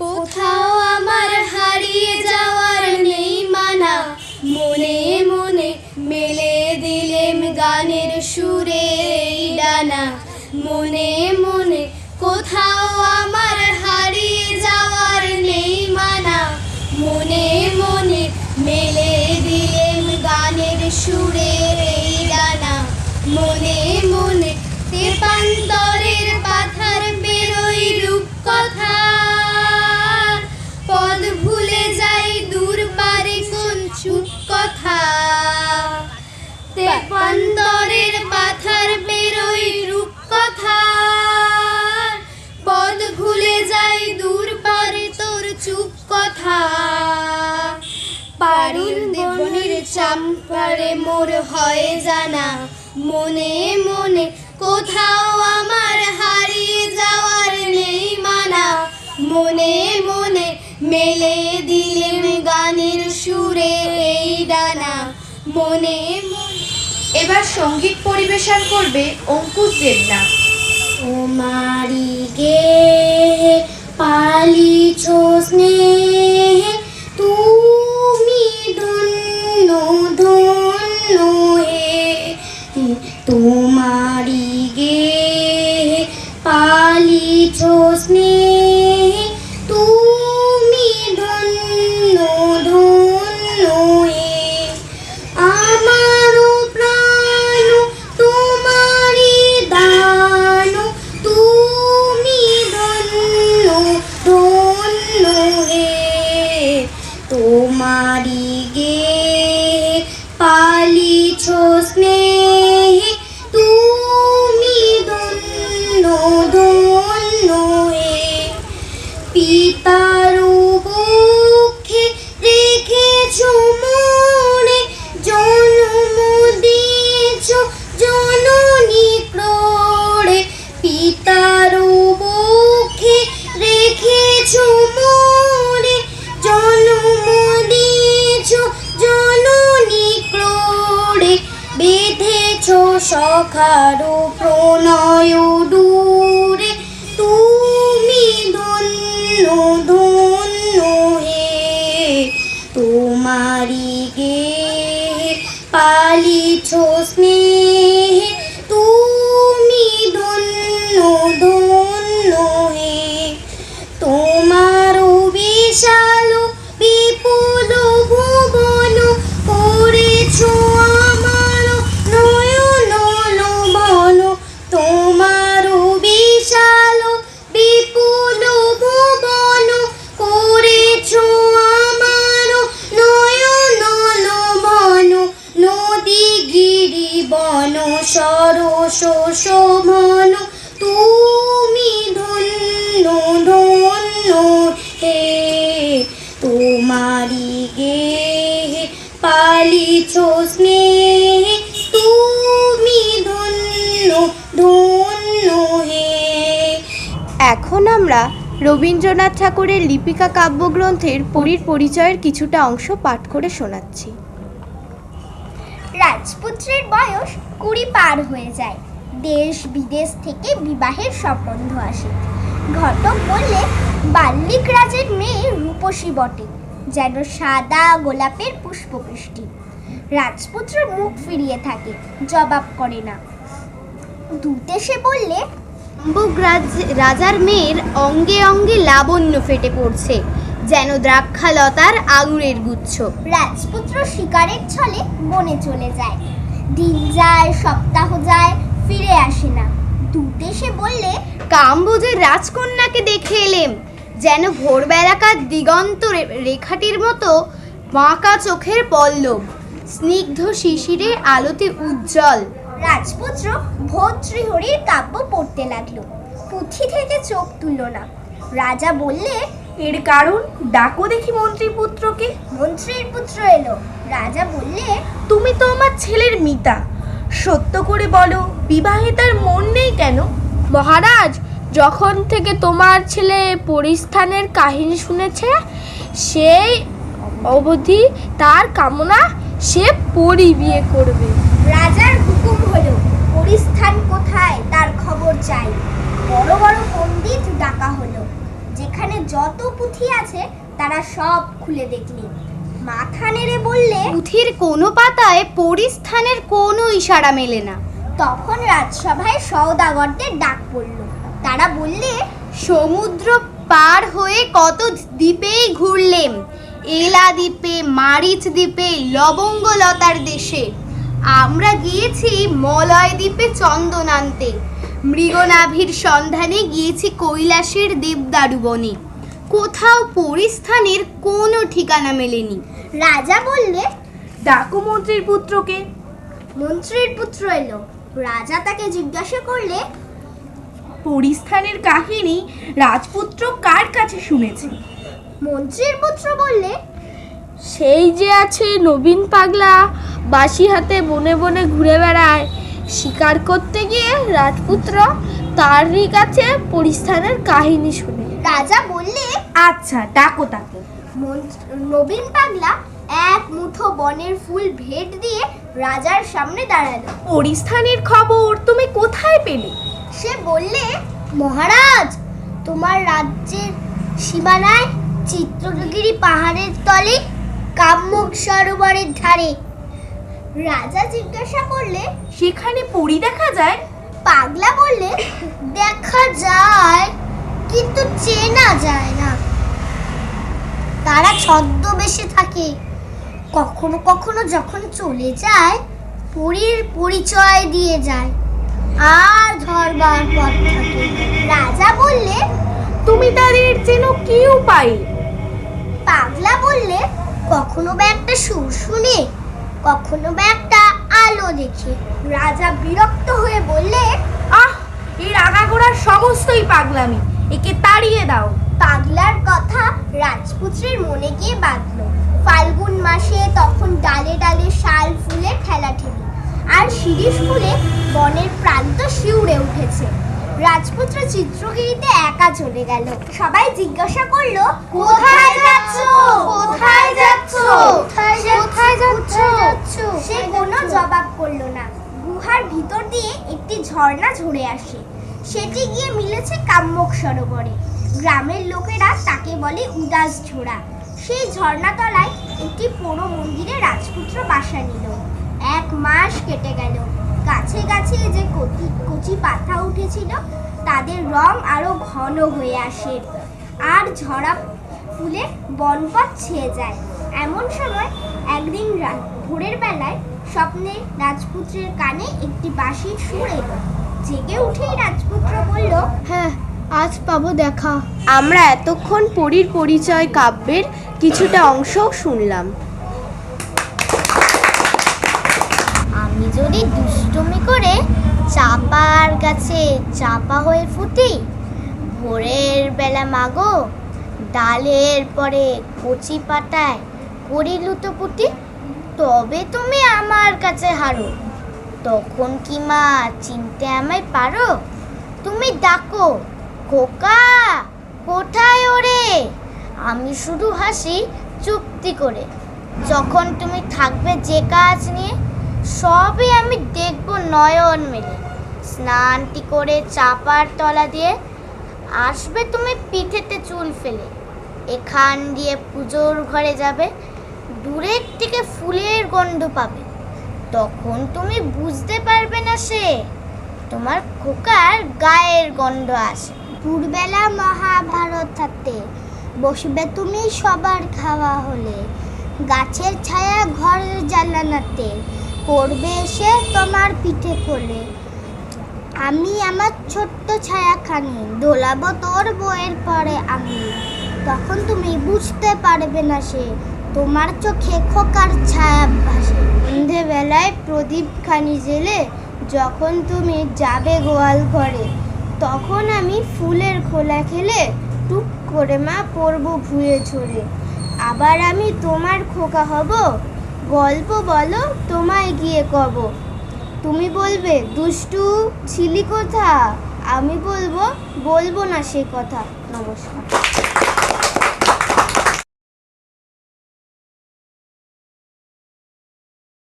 কোথাও আমার হারিয়ে যাওয়ার নেই মানা। মনে মনে মেলে দিলেম গানের সুরে ডানা। মনে মনে তেপান্তরের পাথার বেরোই রূপ কথা পদ ভুলে যাই দূর পারে তোর চুপ কথা। পারুল বনের চাম্পারে মোর হয় জানা। মনে মনে কোথাও আমার হারিয়ে যাওয়ার নেই মানা। মনে মনে মেলে দিলেন গানের সুরে এই ডানা। মনে এবার সংগীত পরিবেশন করবে অঙ্কুশ দেবনাথ। মারি গে। স্নেহ তুমি ধন্য ধন্য হে রেখেছ মনে জন্ম দিয়েছ জননী পিতার সখারো প্রণয় দূরে তুমি ধন্য ধন্য হে। তোমারি গে পালিছ স্নেহ শোভন তুমি ধন্য ধন্য, হে তোমারি গে পালিছ স্নেহ, তুমি ধন্য ধন্য, হে। এখন আমরা রবীন্দ্রনাথ ঠাকুরের লিপিকা কাব্যগ্রন্থের পরীর পরিচয়ের কিছুটা অংশ পাঠ করে শোনাচ্ছি। রাজপুত্রের বয়স কুড়ি পার হয়ে যায়। দেশ বিদেশ থেকে বিবাহের সম্বন্ধ আসে। ঘটক বললে, বাল্মিক রাজের মেয়ে রূপসী বটে, যেন সাদা গোলাপের পুষ্পবৃষ্টি। রাজপুত্র মুখ ফিরিয়ে থাকে, জবাব করে না। দূত এসে বললে রাজ- রাজার মেয়ের অঙ্গে অঙ্গে লাবণ্য ফেটে পড়ছে। যেন দ্রাক্ষালতার আঙুরের গুচ্ছ। রাজপুত্র শিকারের ছলে বনে চলে যায়। দিন যায় সপ্তাহ যায় ফিরে আসে না। দূত এসে বললে কাম্বোজের রাজকন্যাকে দেখে এলেম যেন ভোরবেলাকার দিগন্ত রেখাটির মতো বাঁকা চোখের পল্লব স্নিগ্ধ শিশিরে আলোতে উজ্জ্বল। রাজপুত্র ভদ্রহরির কাব্য পড়তে লাগল। পুঁথি থেকে চোখ তুলল না। রাজা বললে এর কারণ? ডাকো দেখি মন্ত্রী পুত্রকে মন্ত্রীর পুত্র এলো। রাজা বললে তুমি তো আমার ছেলের মিতা। সত্য করে বলো বিবাহে তার মন নেই কেন? মহারাজ যখন থেকে তোমার ছেলে পরিস্থানের কাহিনী শুনেছে সেই অবধি তার কামনা সে পরি বিয়ে করবে। রাজার হুকুম হলো পরিস্থান কোথায় তার খবর চাই বড় বড় পণ্ডিত ডাকা হলো যেখানে যত পুঁথি আছে তারা সব খুলে দেখলেন মাথা নেড়ে বললে পুঁথির কোনো পাতায় পরিস্থানের কোনো ইশারা মেলে না। তখন রাজসভায় সওদাগরদের ডাক পড়ল। তারা বললে সমুদ্র পার হয়ে কত দ্বীপেই ঘুরলেম। এলা দ্বীপে মারিচ দ্বীপে লবঙ্গলতার দেশে। আমরা গিয়েছি মলয় দ্বীপে চন্দন আনতে। মৃগনাভির সন্ধানে গিয়েছি কৈলাসের দেবদারু বনে কোথাও পরিস্থানের কোনো ঠিকানা মেলেনি। রাজা বললে ডাকু মন্ত্রীর পুত্রকে। মন্ত্রীর পুত্র এলো। রাজা তাকে জিজ্ঞাসা করলে পরিস্থানের কাহিনী রাজপুত্র কার কাছে শুনেছে? মন্ত্রীর পুত্র বললে সেই যে আছে নবীন পাগলা বাসি হাতে বনে বনে ঘুরে বেড়ায়। শিকার করতে গিয়ে রাজপুত্র তারই কাছে পরিস্থানের কাহিনী শুনে। রাজা বললে আচ্ছা ডাকো তাকে। নবীন পাগলা এক মুঠো বনের ফুল ভেট দিয়ে রাজার সামনে দাঁড়াল। পরিস্থানের খবর তুমি কোথায় পেলে? সে বললে মহারাজ তোমার রাজ্যের সীমানায় চিত্রগিরি পাহাড়ের তলে কাম্যক সরোবরের ধারে। রাজা জিজ্ঞাসা করলে সেখানে পরি দেখা যায়? পাগলা বললে দেখা যায় কিন্তু চেনা যায় না। তারা ছদ্মবেশে থাকে। কখনো কখনো যখন চলে যায় পরীর পরিচয় দিয়ে যায়। আর ধরবার পথ থাকে। রাজা বললে তুমি তাদের যেন কি উপায়? পাগলা বললে কখনো বা একটা সুর শুনে কখনো বা একটা আলো দেখে। রাজা বিরক্ত হয়ে বললে আহ এই আগাগোড়ার সমস্তই পাগলামি। একে তাড়িয়ে দাও। পাগলার কথা রাজপুত্রের মনে গিয়ে বাঁধলো। ফাল্গুন মাসে তখন ডালে ডালে শাল ফুলে ঠেলাঠেলি আর শিরিষ ফুলে বনের প্রান্ত শিউরে উঠেছে। রাজপুত্র চিত্রগিরিতে একা চলে গেল। সবাই জিজ্ঞাসা করল, কোথায় যাচ্ছ? কোথায় যাচ্ছ? কোথায় যাচ্ছ? সে কোনো জবাব করল না। গুহার ভিতর দিয়ে একটি ঝর্ণা ঝরে আসে। সেটি গিয়ে মিলেছে কাম্যক সরোবরে। গ্রামের লোকেরা তাকে বলে উদাস ঝোড়া। সেই ঝর্ণাতলায় একটি পোড়ো মন্দিরে রাজপুত্র বাসা নিল। এক মাস কেটে গেল। গাছে গাছে যে কচি কচি পাতা উঠেছিল, তাদের রং আরও ঘন হয়ে আসে। আর ঝরা ফুলে বনপথ ছেয়ে যায়। এমন সময় একদিন ভোরের বেলায় স্বপ্নে রাজপুত্রের কানে একটি বাঁশির সুর এলো। জেগে উঠেই রাজপুত্র বলল হ্যাঁ আজ পাবো দেখা। আমরা এতক্ষণ পরীর পরিচয় কাব্যের কিছুটা অংশও শুনলাম। আমি যদি দুষ্টুমি করে চাপার গাছে চাপা হয়ে ফুটি ভোরের বেলা মাগো ডালের পরে কচি পাতায় করি লুতো লুটোপুটি তবে তুমি আমার কাছে হারো। তখন কি মা চিনতে আমায় পারো? তুমি ডাকো। খোকা, কোথায় ওরে? আমি শুধু হাসি চুক্তি করে। যখন তুমি থাকবে যে কাজ নিয়ে, সবই আমি দেখব নয়ন মেলে। স্নানটি করে চাপার তলা দিয়ে আসবে তুমি পিঠেতে চুল ফেলে। এখান দিয়ে পুজোর ঘরে যাবে, দূরের থেকে ফুলের গন্ধ পাবে। তখন তুমি বুঝতে পারবে না সে, তোমার খোকার গায়ের গন্ধ আসে। ভোরবেলা মহাভারত থাকতে বসবে তুমি সবার খাওয়া হলে। গাছের ছায়া ঘরের জানালাতে পড়বে এসে তোমার পিঠে কোলে। আমি আমার ছোট্ট ছায়াখানি দোলাবো তোর বইয়ের পরে আমি। তখন তুমি বুঝতে পারবে না সে তোমার চোখে খোকার ছায়া ভাসে। সন্ধেবেলায় প্রদীপ খানি জেলে যখন তুমি যাবে গোয়াল ঘরে তখন আমি ফুলের খোলা খেলে টুক করে মা পড়ব ভুয়ে ঝরে আবার আমি তোমার খোকা হব, গল্প বলো, তোমায় গিয়ে কব। তুমি বলবে, দুষ্টু, ছিলি কথা? আমি বলব বলব না সে কথা। নমস্কার।